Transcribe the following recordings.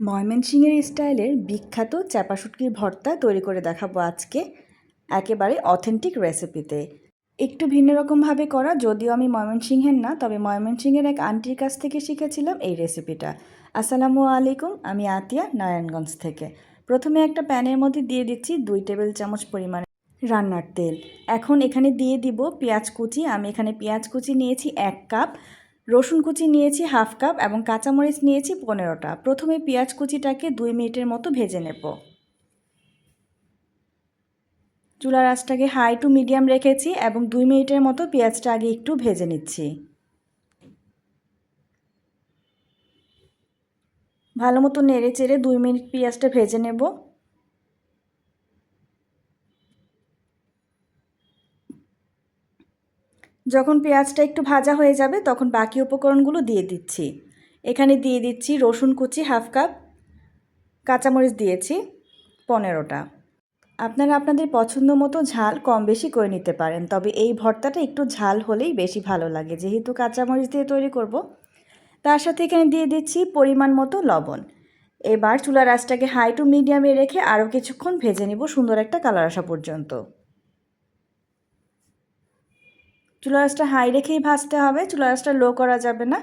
ময়মনসিংহের স্টাইলের বিখ্যাত চাপা শুটকির ভর্তা তৈরি করে দেখাবো আজকে, একেবারে অথেন্টিক রেসিপিতে। একটু ভিন্ন রকমভাবে করা, যদিও আমি ময়মনসিংহের না, তবে ময়মনসিংহের এক আন্টির কাছ থেকে শিখেছিলাম এই রেসিপিটা। আসসালামু আলাইকুম, আমি আতিয়া, নারায়ণগঞ্জ থেকে। প্রথমে একটা প্যানের মধ্যে দিয়ে দিচ্ছি দুই টেবিল চামচ পরিমাণে রান্নার তেল। এখন এখানে দিয়ে দিব পেঁয়াজ কুচি, আমি এখানে পেঁয়াজ কুচি নিয়েছি এক কাপ। রসুন কুচি নিয়েছি হাফ কাপ এবং কাঁচামরিচ নিয়েছি পনেরোটা। প্রথমে পেঁয়াজ কুচিটাকে দুই মিনিটের মতো ভেজে নেব। চুলার আঁচটাকে হাই টু মিডিয়াম রেখেছি এবং দুই মিনিটের মতো পেঁয়াজটা আগে একটু ভেজে নিচ্ছি। ভালো মতো নেড়ে চেড়ে দুই মিনিট পেঁয়াজটা ভেজে নেব। যখন পেঁয়াজটা একটু ভাজা হয়ে যাবে, তখন বাকি উপকরণগুলো দিয়ে দিচ্ছি। এখানে দিয়ে দিচ্ছি রসুন কুচি হাফ কাপ কাঁচামরিচ দিয়েছি, পনেরোটা। আপনারা আপনাদের পছন্দ মতো ঝাল কম বেশি করে নিতে পারেন, তবে এই ভর্তাটা একটু ঝাল হলেই বেশি ভালো লাগে, যেহেতু কাঁচামরিচ দিয়ে তৈরি করব। তার সাথে এখানে দিয়ে দিচ্ছি পরিমাণ মতো লবণ। এবার চুলার আঁচটাকে হাই টু মিডিয়ামে রেখে আরও কিছুক্ষণ ভেজে নিব সুন্দর একটা কালার আসা পর্যন্ত। চুলা আঁচটা হাই রেখেই ভাজতে হবে চুলা আঁচটা লো করা যাবে না।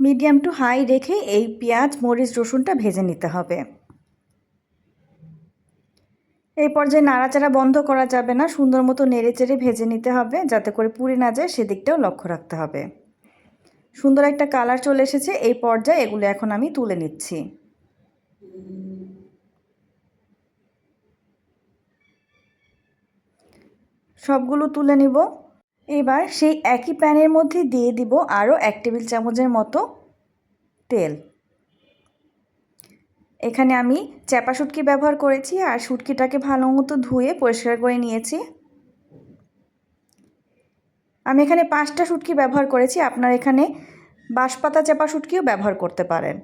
মিডিয়াম টু হাই রেখে এই পেঁয়াজ, মরিচ, রসুনটা ভেজে নিতে হবে। এই পর্যায়ে নাড়াচাড়া বন্ধ করা যাবে না, সুন্দর মতো নেড়ে চেড়ে ভেজে নিতে হবে, যাতে করে পুড়ে না যায়, সেদিকটাও লক্ষ্য রাখতে হবে। সুন্দর একটা কালার চলে এসেছে, এই পর্যায়ে এগুলো এখন আমি তুলে নিচ্ছি। সবগুলো তুলে নিব। এবার সেই একই প্যানের মধ্যে দিয়ে দিব আরও এক টেবিল চামচের মতো তেল। এখানে আমি চ্যাপা শুটকি ব্যবহার করেছি আর শুটকিটাকে ভালো মতো ধুয়ে পরিষ্কার করে নিয়েছি। আমি এখানে পাঁচটা শুটকি ব্যবহার করেছি, আপনার এখানে বাঁশপাতা চাপা শুটকিও ব্যবহার করতে পারেন।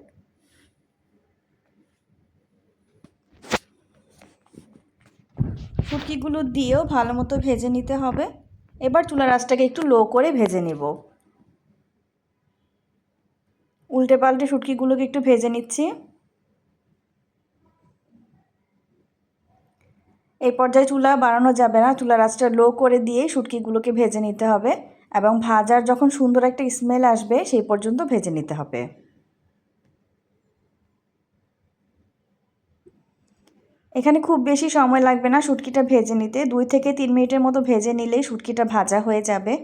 শুটকিগুলো দিয়েও ভালো মতো ভেজে নিতে হবে। এবার চুলার আঁচটাকে একটু লো করে ভেজে নেব। উল্টে পাল্টে শুটকিগুলোকে একটু ভেজে নিচ্ছি। এই পর্যায়ে চুলা বাড়ানো যাবে না চুলার আঁচটা লো করে দিয়ে শুটকিগুলোকে ভেজে নিতে হবে এবং ভাজার যখন সুন্দর একটা স্মেল আসবে, সেই পর্যন্ত ভেজে নিতে হবে। এখানে খুব বেশি সময় লাগবে না শুটকিটা ভেজে নিতে। দুই থেকে তিন মিনিটের মতো ভেজে নিলেই শুটকিটা ভাজা হয়ে যাবে।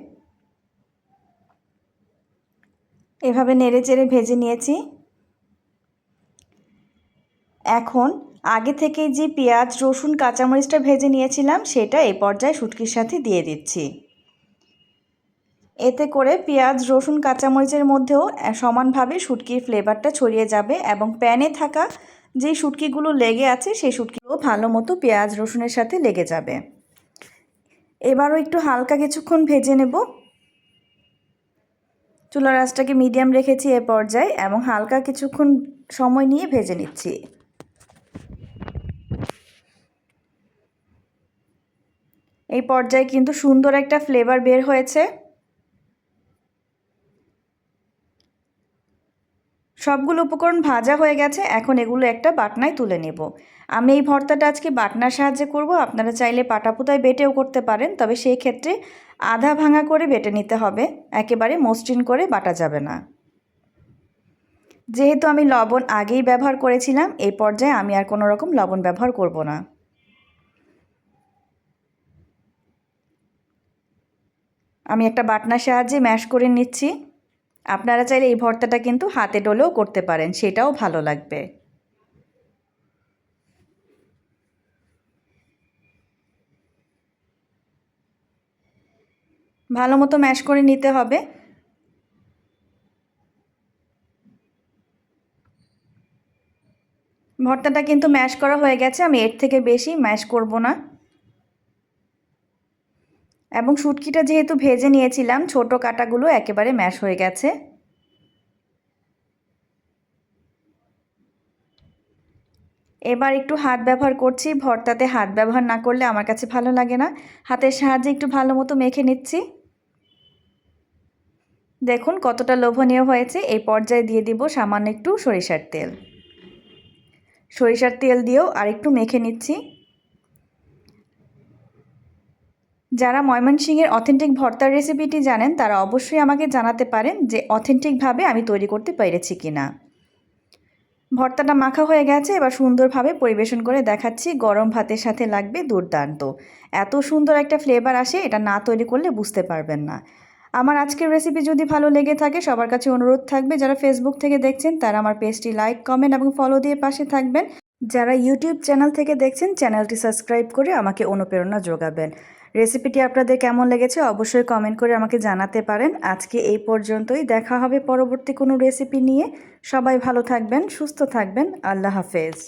এভাবে নেড়ে চেড়ে ভেজে নিয়েছি। এখন আগে থেকে যে পেঁয়াজ, রসুন, কাঁচামরিচটা ভেজে নিয়েছিলাম, সেটা এই পর্যায়ে শুটকির সাথে দিয়ে দিচ্ছি। এতে করে পেঁয়াজ, রসুন, কাঁচামরিচের মধ্যেও সমানভাবে শুটকির ফ্লেভারটা ছড়িয়ে যাবে এবং প্যানে থাকা যে শুটকিগুলো লেগে আছে, সেই শুটকিগুলো ভালো মতো পেঁয়াজ, রসুনের সাথে লেগে যাবে। এবারও একটু হালকা কিছুক্ষণ ভেজে নেব। চুলার আঁচটাকে মিডিয়াম রেখেছি এ পর্যায়ে এবং হালকা কিছুক্ষণ সময় নিয়ে ভেজে নিচ্ছি। এই পর্যায়ে কিন্তু সুন্দর একটা ফ্লেভার বের হয়েছে। সবগুলো উপকরণ ভাজা হয়ে গেছে, এখন এগুলো একটা বাটনায় তুলে নেব। আমি এই ভর্তাটা আজকে বাটনার সাহায্যে করব, আপনারা চাইলে পাটাপুতায় বেটেও করতে পারেন, তবে সেই ক্ষেত্রে আধা ভাঙা করে বেটে নিতে হবে, একেবারে মসৃণ করে বাটা যাবে না। যেহেতু আমি লবণ আগেই ব্যবহার করেছিলাম, এই পর্যায়ে আমি আর কোনো রকম লবণ ব্যবহার করব না। আমি একটা বাটনার সাহায্যে ম্যাশ করে নিচ্ছি। আপনারা চাইলে এই ভর্তাটা কিন্তু হাতে ডলেও করতে পারেন, সেটাও ভালো লাগবে। ভালো মতো ম্যাশ করে নিতে হবে। ভর্তাটা কিন্তু ম্যাশ করা হয়ে গেছে, আমি এর থেকে বেশি ম্যাশ করব না। এবং শুটকিটা যেহেতু ভেজে নিয়েছিলাম, ছোট কাটাগুলো একেবারে ম্যাশ হয়ে গেছে। এবার একটু হাত ব্যবহার করছি। ভর্তাতে হাত ব্যবহার না করলে আমার কাছে ভালো লাগে না। হাতের সাহায্যে একটু ভালো মতো মেখে নিচ্ছি। দেখুন কতটা লোভনীয় হয়েছে। এই পর্যায়ে দিয়ে দিব সামান্য একটু সরিষার তেল। সরিষার তেল দিয়েও আরেকটু মেখে নিচ্ছি। যারা ময়মনসিংহের অথেন্টিক ভর্তার রেসিপিটি জানেন, তারা অবশ্যই আমাকে জানাতে পারেন যে অথেন্টিকভাবে আমি তৈরি করতে পেরেছি কি না ভর্তাটা মাখা হয়ে গেছে, এবার সুন্দরভাবে পরিবেশন করে দেখাচ্ছি, গরম ভাতের সাথে লাগবে দুর্দান্ত। এত সুন্দর একটা ফ্লেভার আসে, এটা না তৈরি করলে বুঝতে পারবেন না। আমার আজকের রেসিপি যদি ভালো লেগে থাকে, সবার কাছে অনুরোধ থাকবে, যারা ফেসবুক থেকে দেখছেন, তারা আমার পেজটি লাইক কমেন্ট এবং ফলো দিয়ে পাশে থাকবেন। যারা ইউটিউব চ্যানেল থেকে দেখছেন চ্যানেলটি সাবস্ক্রাইব করে আমাকে অনুপ্রেরণা যোগাবেন। রেসিপিটি আপনাদের কেমন লেগেছে অবশ্যই কমেন্ট করে আমাকে জানাতে পারেন। আজকে এই পর্যন্তই, দেখা হবে পরবর্তী কোনো রেসিপি নিয়ে। সবাই ভালো থাকবেন, সুস্থ থাকবেন। আল্লাহ হাফেজ।